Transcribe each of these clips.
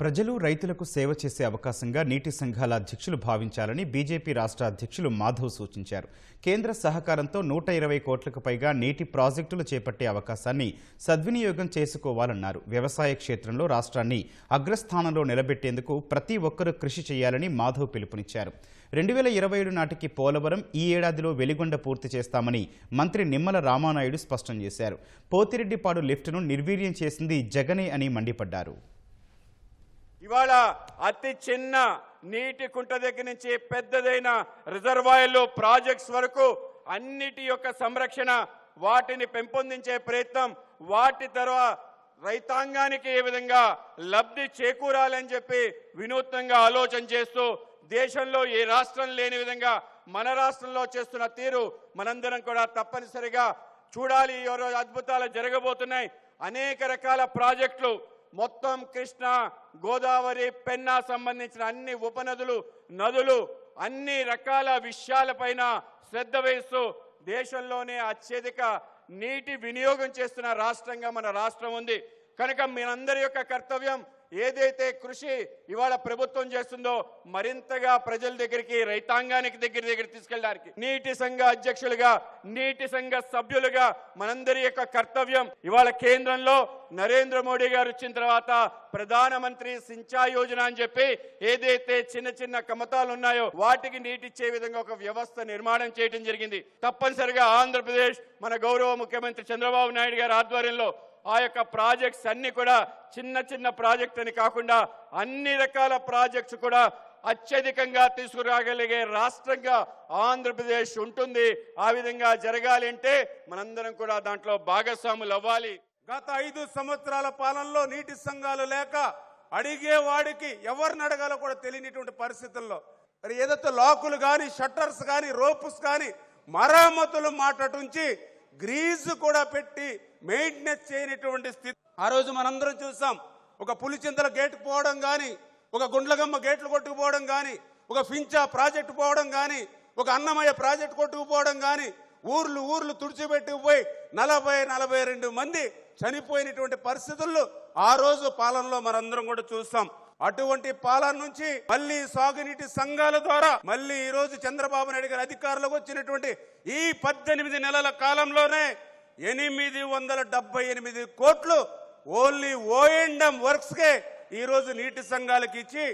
ప్రజలు రైతులకు సేవ చేసే అవకాశంగా నీటి సంఘాల అధ్యక్షులు భావించాలని బీజేపీ రాష్ట్ర అధ్యక్షులు మాధవ్ సూచించారు. కేంద్ర సహకారంతో నూట ఇరవై కోట్లకు పైగా నీటి ప్రాజెక్టులు చేపట్టే అవకాశాన్ని సద్వినియోగం చేసుకోవాలన్నారు. వ్యవసాయ క్షేత్రంలో రాష్ట్రాన్ని అగ్రస్థానంలో నిలబెట్టేందుకు ప్రతి ఒక్కరూ కృషి చేయాలని మాధవ్ పిలుపునిచ్చారు. రెండు వేల ఇరవై ఏడు నాటికి పోలవరం ఈ ఏడాదిలో వెలిగొండ పూర్తి చేస్తామని మంత్రి నిమ్మల రామానాయుడు స్పష్టం చేశారు. పోతిరెడ్డిపాడు లిఫ్టును నిర్వీర్యం చేసింది జగనే అని మండిపడ్డారు. ఇవాళ అతి చిన్న నీటి కుంట దగ్గర నుంచి పెద్దదైన రిజర్వాయర్లు ప్రాజెక్ట్స్ వరకు అన్నిటి యొక్క సంరక్షణ వాటిని పెంపొందించే ప్రయత్నం వాటి తర్వాత రైతాంగానికి ఏ విధంగా లబ్ధి చేకూరాలని చెప్పి వినూత్నంగా ఆలోచన చేస్తూ దేశంలో ఏ రాష్ట్రం లేని విధంగా మన రాష్ట్రంలో చేస్తున్న తీరు మనందరం కూడా తప్పనిసరిగా చూడాలి. ఈ అద్భుతాలు జరగబోతున్నాయి. అనేక రకాల ప్రాజెక్టులు మొత్తం కృష్ణ గోదావరి పెన్నా సంబంధించిన అన్ని ఉపనదులు నదులు అన్ని రకాల విషయాలపైన శ్రద్ధ వహిస్తూ దేశంలోనే అత్యధిక నీటి వినియోగం చేస్తున్న రాష్ట్రంగా మన రాష్ట్రం ఉంది. కనుక మీరందరి యొక్క కర్తవ్యం ఏదైతే కృషి ఇవాళ ప్రభుత్వం చేస్తుందో మరింతగా ప్రజల దగ్గరికి రైతాంగానికి దగ్గర దగ్గర తీసుకెళ్ళడానికి నీటి సంఘ అధ్యక్షులుగా నీటి సంఘ సభ్యులుగా మనందరి యొక్క కర్తవ్యం. ఇవాళ కేంద్రంలో నరేంద్ర మోడీ గారు వచ్చిన తర్వాత ప్రధానమంత్రి సించా యోజన అని చెప్పి ఏదైతే చిన్న చిన్న కమతాలు ఉన్నాయో వాటికి నీటిచ్చే విధంగా ఒక వ్యవస్థ నిర్మాణం చేయడం జరిగింది. తప్పనిసరిగా ఆంధ్రప్రదేశ్ మన గౌరవ ముఖ్యమంత్రి చంద్రబాబు నాయుడు గారి ఆధ్వర్యంలో ఆ యొక్క ప్రాజెక్ట్స్ అన్ని కూడా చిన్న చిన్న ప్రాజెక్ట్ అని కాకుండా అన్ని రకాల ప్రాజెక్ట్స్ కూడా అత్యధికంగా తీసుకురాగలిగే రాష్ట్రంగా ఆంధ్రప్రదేశ్ ఉంటుంది. ఆ విధంగా జరగాలి అంటే మనందరం కూడా దాంట్లో భాగస్వాములు అవ్వాలి. గత ఐదు సంవత్సరాల పాలనలో నీటి సంఘాలు లేక అడిగేవాడికి ఎవరిని అడగాలో కూడా తెలియనిటువంటి పరిస్థితుల్లో. మరి ఏదైతే లాకులు కానీ షట్టర్స్ కానీ రోప్స్ కానీ మరమ్మతులు మాటటుంచి గ్రీజు కూడా పెట్టి మెయింటెనెన్స్ చేయనటువంటి స్థితి. ఆ రోజు మనందరం చూసాం. ఒక పులిచింతల గేట్ పోవడం కానీ ఒక గుండ్లగమ్మ గేట్లు కొట్టుకుపోవడం కానీ ఒక ఫించా ప్రాజెక్టు పోవడం కానీ ఒక అన్నమయ్య ప్రాజెక్టు కొట్టుకుపోవడం కానీ ఊర్లు ఊర్లు తుడిచిపెట్టుకుపోయి నలభై నలభై రెండు మంది చనిపోయినటువంటి పరిస్థితుల్లో ఆ రోజు పాలనలో మనందరం కూడా చూస్తాం. అటువంటి పాలన నుంచి మళ్ళీ సాగునీటి సంఘాల ద్వారా మళ్ళీ ఈ రోజు చంద్రబాబు నాయుడు గారి అధికారంలోకి వచ్చినటువంటి ఈ పద్దెనిమిది నెలల కాలంలోనే ఎనిమిది వందల డెబ్బై ఎనిమిది కోట్లు ఓన్లీ ఓఎండ్ఎం వర్క్స్ కే ఈ రోజు నీటి సంఘాలకు ఇచ్చి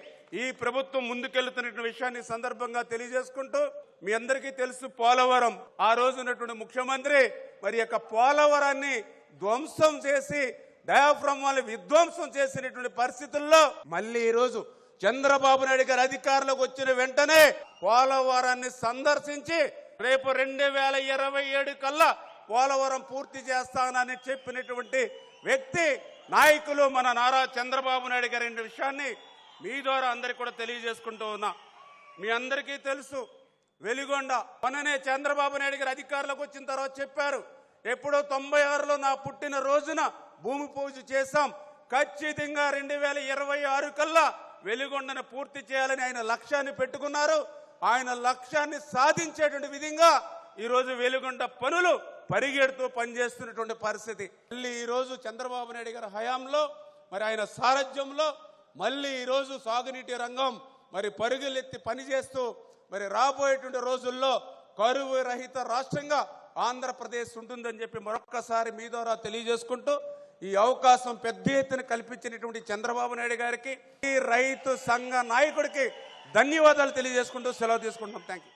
ఈ ప్రభుత్వం ముందుకెళ్తున్న విషయాన్ని సందర్భంగా తెలియజేసుకుంటూ మీ అందరికీ తెలుసు పోలవరం. ఆ రోజు ఉన్నటువంటి ముఖ్యమంత్రి మరి యొక్క పోలవరాన్ని ధ్వంసం చేసి డయాఫ్రమ్ విధ్వంసం చేసినటువంటి పరిస్థితుల్లో మళ్ళీ ఈరోజు చంద్రబాబు నాయుడు గారు అధికారంలోకి వచ్చిన వెంటనే పోలవరాన్ని సందర్శించి రేపు రెండు వేల ఇరవై ఏడు కల్లా పోలవరం పూర్తి చేస్తానని చెప్పినటువంటి వ్యక్తి నాయకులు మన నారా చంద్రబాబు నాయుడు గారి విషయాన్ని మీ ద్వారా అందరికి కూడా తెలియజేసుకుంటూ ఉన్నా. మీ అందరికీ తెలుసు వెలిగొండ మననే చంద్రబాబు నాయుడు గారు అధికారంలోకి వచ్చిన తర్వాత చెప్పారు ఎప్పుడో తొంభై ఆరులో నా పుట్టిన రోజున భూమి పూజ చేశాం. ఖచ్చితంగా రెండు వేల ఇరవై ఆరు కల్లా వెలుగొండను పూర్తి చేయాలని ఆయన లక్ష్యాన్ని పెట్టుకున్నారు. ఆయన లక్ష్యాన్ని సాధించేటువంటి విధంగా ఈరోజు వెలుగొండ పనులు పరిగెడుతూ పనిచేస్తున్నటువంటి పరిస్థితి. మళ్ళీ ఈరోజు చంద్రబాబు నాయుడు గారి హయాంలో మరి ఆయన సారథ్యంలో మళ్ళీ ఈరోజు సాగునీటి రంగం మరి పరుగులెత్తి పనిచేస్తూ మరి రాబోయేటువంటి రోజుల్లో కరువు రహిత రాష్ట్రంగా ఆంధ్రప్రదేశ్ ఉంటుందని చెప్పి మరొక్కసారి మీ ద్వారా తెలియజేసుకుంటూ ఈ అవకాశం పెద్ద ఎత్తున కల్పించినటువంటి చంద్రబాబు నాయుడు గారికి ఈ రైతు సంఘ నాయకుడికి ధన్యవాదాలు తెలియజేసుకుంటూ సెలవు తీసుకుంటాం థ్యాంక్ యూ